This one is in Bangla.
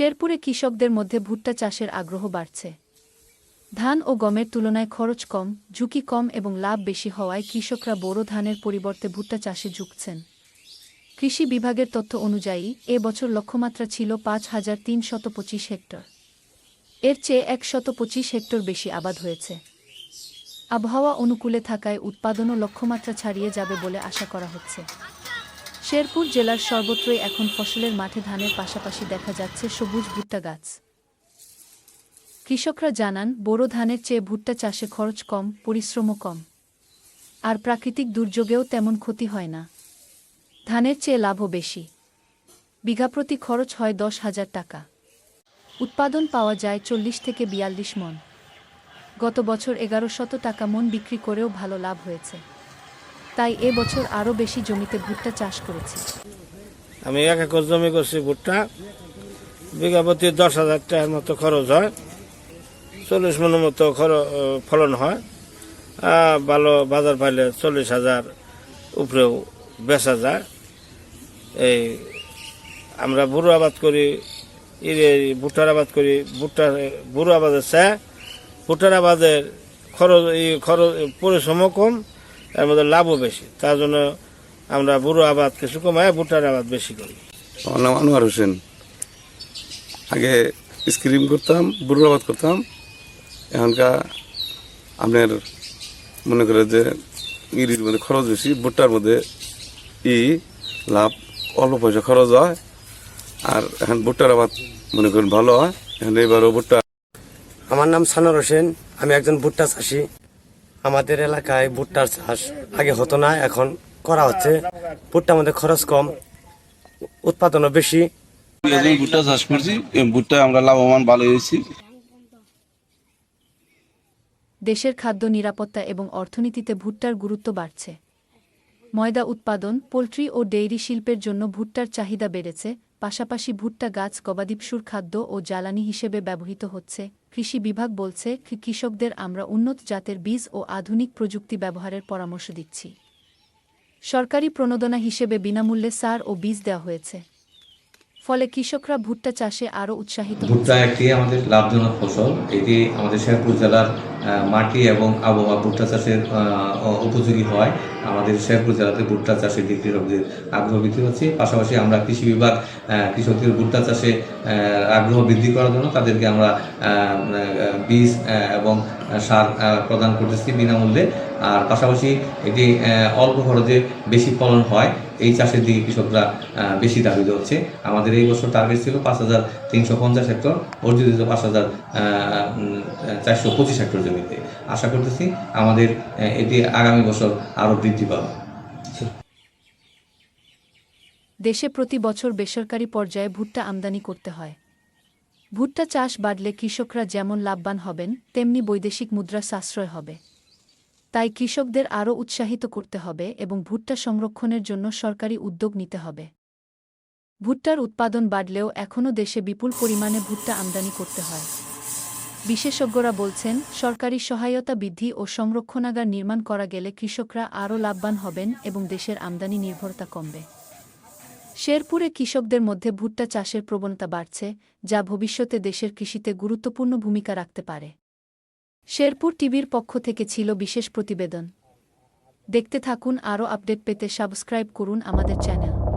শেরপুরে কৃষকদের মধ্যে ভুট্টা চাষের আগ্রহ বাড়ছে। ধান ও গমের তুলনায় খরচ কম, ঝুঁকি কম এবং লাভ বেশি হওয়ায় কৃষকরা বোরো ধানের পরিবর্তে ভুট্টা চাষে ঝুঁকছেন কৃষি বিভাগের তথ্য অনুযায়ী, এ বছর লক্ষ্যমাত্রা ছিল পাঁচ হাজার তিনশত পঁচিশ হেক্টর। এর চেয়ে একশত পঁচিশ হেক্টর বেশি আবাদ হয়েছে। আবহাওয়া অনুকূলে থাকায় উৎপাদনও লক্ষ্যমাত্রা ছাড়িয়ে যাবে বলে আশা করা হচ্ছে। শেরপুর জেলার সর্বত্রই এখন ফসলের মাঠে ধানের পাশাপাশি দেখা যাচ্ছে সবুজ ভুট্টা গাছ। কৃষকরা জানান, বোরো ধানের চেয়ে ভুট্টা চাষে খরচ কম, পরিশ্রমও কম। আর প্রাকৃতিক দুর্যোগেও তেমন ক্ষতি হয় না। ধানের চেয়ে লাভও বেশি। বিঘাপ্রতি খরচ হয় দশ হাজার টাকা। উৎপাদন পাওয়া যায় চল্লিশ থেকে বিয়াল্লিশ মন। গত বছর এগারো শত টাকা মন বিক্রি করেও ভালো লাভ হয়েছে। তাই এ বছর আরও বেশি জমিতে ভুট্টা চাষ করেছি। আমি এক একর জমি করছি ভুট্টা। বিঘা প্রতি দশ হাজার টাকার মতো খরচ হয়। চল্লিশ মনের মতো ফলন হয়। ভালো বাজার পাইলে চল্লিশ হাজার উপরেও বেচা যায়। এই আমরা বুড়ো আবাদ করি ভুট্টার আবাদ করি ভুট্টার বুড়ো আবাদের চেয়ে ভুট্টার আবাদের খরচ, এই খরচ, পরিশ্রমও কম। এর মধ্যে লাভও বেশি। তার জন্য আমরা বুড়ো আবাদ কিছু কমায় ভুট্টার আবাদ বেশি করি। আমার নাম আনোয়ার হোসেন। আগে স্ক্রিম করতাম বুড়ো আবাদ করতাম। এখনকার আপনার মনে করে যে ইরির মধ্যে খরচ বেশি ভুট্টার মধ্যে ই লাভ অল্প পয়সা খরচ হয়। আর এখন ভুট্টার আবাদ মনে করেন ভালো হয়। এখন এবারও ভুট্টা আমার নাম সানোর হোসেন। আমি একজন ভুট্টা চাষি। আমাদের এলাকায় ভুট্টার চাষ আগে হতো না এখন করা হচ্ছে। ভুট্টার মধ্যে খরচ কম উৎপাদনও বেশি। এখন ভুট্টা চাষ করছি ভুট্টা আমরা লাভবান ভালো হয়েছি। দেশের খাদ্য নিরাপত্তা এবং অর্থনীতিতে ভুট্টার গুরুত্ব বাড়ছে। ময়দা উৎপাদন পোলট্রি ও ডেইরি শিল্পের জন্য ভুট্টার চাহিদা বেড়েছে। পাশাপাশি ভুট্টা গাছ, গবাদিপশুর খাদ্য ও জ্বালানি হিসেবে ব্যবহৃত হচ্ছে। কৃষি বিভাগ বলছে কৃষকদের আমরা উন্নত জাতের বীজ ও আধুনিক প্রযুক্তি ব্যবহারের পরামর্শ দিচ্ছি। সরকারি প্রণোদনা হিসেবে বিনামূল্যে সার ও বীজ দেওয়া হয়েছে। ফলে কৃষকরা ভুট্টা চাষে আরও উৎসাহিত ভুট্টা একটি আমাদের লাভজনক ফসল। এটি আমাদের শেরপুর জেলার মাটি এবং আবহাওয়া ভুট্টা চাষের উপযোগী হয়। আমাদের শেরপুর জেলাতে ভুট্টা চাষের চাষে কৃষকদের আগ্রহ বৃদ্ধি হচ্ছে পাশাপাশি আমরা কৃষি বিভাগ কৃষকদের ভুট্টা চাষে আগ্রহ বৃদ্ধি করার জন্য তাদেরকে আমরা বীজ এবং সার প্রদান করতেছি বিনামূল্যে। আর পাশাপাশি এটি অল্প খরচে বেশি ফলন হয়। এই চাষের দিকে কৃষকরা বেশি দাবিত হচ্ছে। আমাদের এই বছর টার্গেট ছিল পাঁচ হাজার তিনশো পঞ্চাশ হেক্টর। অর্জিত পাঁচ হাজার চারশো পঁচিশ হেক্টর জমিতে। আশা করতেছি আমাদের এটি আগামী বছর আরও বৃদ্ধি পাবে। দেশে প্রতি বছর বেসরকারি পর্যায়ে ভুট্টা আমদানি করতে হয়। ভুট্টা চাষ বাড়লে কৃষকরা যেমন লাভবান হবেন, তেমনি বৈদেশিক মুদ্রা সাশ্রয় হবে। তাই কৃষকদের আরও উৎসাহিত করতে হবে এবং ভুট্টা সংরক্ষণের জন্য সরকারি উদ্যোগ নিতে হবে। ভুট্টার উৎপাদন বাড়লেও এখনও দেশে বিপুল পরিমাণে ভুট্টা আমদানি করতে হয়। বিশেষজ্ঞরা বলছেন, সরকারি সহায়তা বৃদ্ধি ও সংরক্ষণাগার নির্মাণ করা গেলে কৃষকরা আরও লাভবান হবেন এবং দেশের আমদানি নির্ভরতা কমবে। শেরপুরে কৃষকদের মধ্যে ভুট্টা চাষের প্রবণতা বাড়ছে, যা ভবিষ্যতে দেশের কৃষিতে গুরুত্বপূর্ণ ভূমিকা রাখতে পারে। শেরপুর টিভির পক্ষ থেকে ছিল বিশেষ প্রতিবেদন। দেখতে থাকুন, আরও আপডেট পেতে সাবস্ক্রাইব করুন আমাদের চ্যানেল।